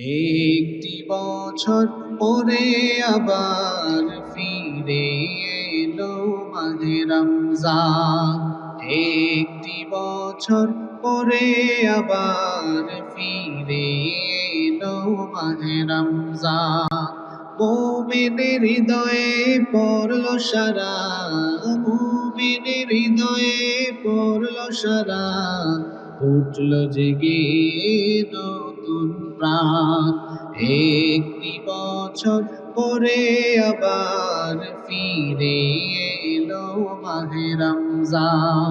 একটি বছর পরে আবার ফিরে এলো মাহে রমজান। একটি বছর পরে আবার ফিরে এলো মাহে রমজান। মুমিনের হৃদয়ে পড়ল সারা, মুমিনের হৃদয়ে পড়ল সারা। উঠল জেগে প্রাণ। একটি বছর পরে আবার ফিরে এলো মাহে রমজান।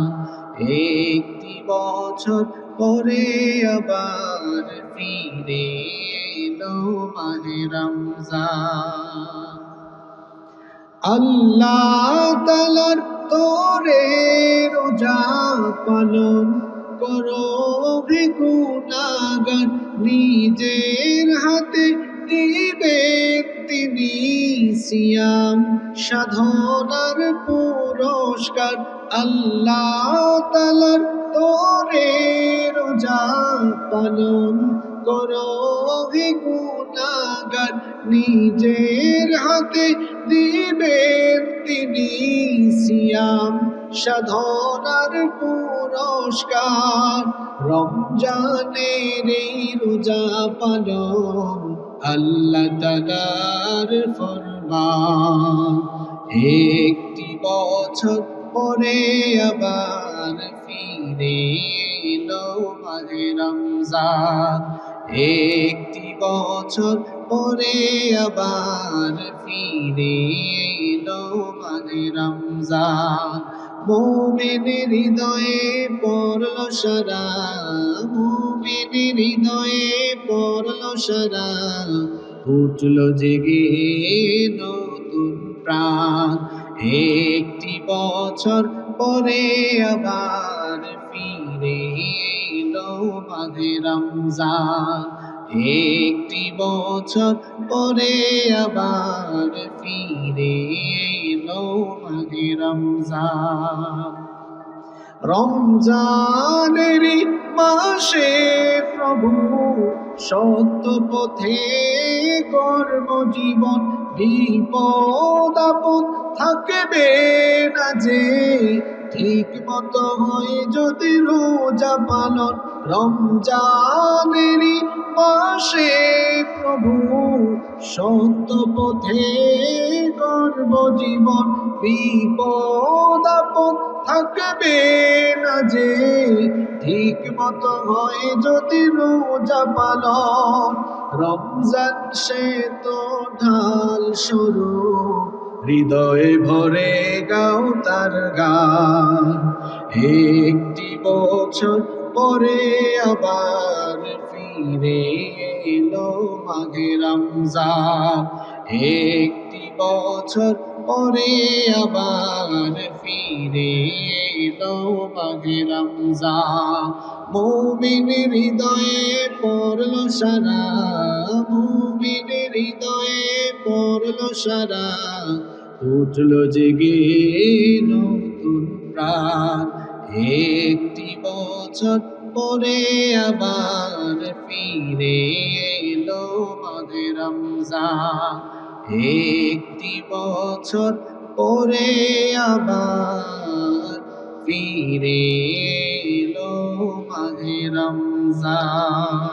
একটি বছর পরে আবার ফিরে এলো মাহে রমজান। আল্লাহ তালার তোরে রোজা পালন করো হে নিজের হাতে দিবেন তিনি সিয়াম। সাধনার পুরস্কার আল্লাহ তালার তোরে রোজা পালন করো হে নিজের হাতে দিবেন তিনি সিয়াম। সাধনার পুরস্কার। রমজানের এই রোজা পালন আল্লাহ তালার ফরমান। একটি বছর পরে আবার ফিরে এলো মাহে রমজান। একটি বছর পরে আবার ফিরে এলো মাহে রমজান। মুমিনের হৃদয়ে পড়ল সারা মুমিনের হৃদয়ে পড়ল সারা। উঠল জেগে নতুন প্রাণ, একটি বছর পরে আবার ফিরে এলো মাঘে রমজান। একটি বছর পরে আবার ফিরে এলো রমজান। রমজানেরই মাসে প্রভু সত্য পথে কর্মজীবন, বিপদ আপদ থাকবে না যে। ঠিক মতো হয় যদি রোজা পালন। রমজানেরই মাসে প্রভু সত্য পথে কর্মজীবন বিপদ থাকবে না যে। ঠিক মতো হয় যদি রোজা পালন, রমজান সে তো ঢাল শুরু হৃদয়ে ভরে গাও তার গান। একটি বছর পরে আবার ফিরে এলো মাঘে রমজান। একটি বছর পরে আবার ফিরে এলো মাঘে রমজান। মুমিনের হৃদয়ে পড়ল সারা মুমিনের হৃদয়ে পড়ল সারা। উঠল জেগে নতুন প্রাণ। একটি বছর পরে আবার ফিরে এলো মাঝে রমজান। একটি বছর পরে আবার ফিরে এলো মাঝে রমজান।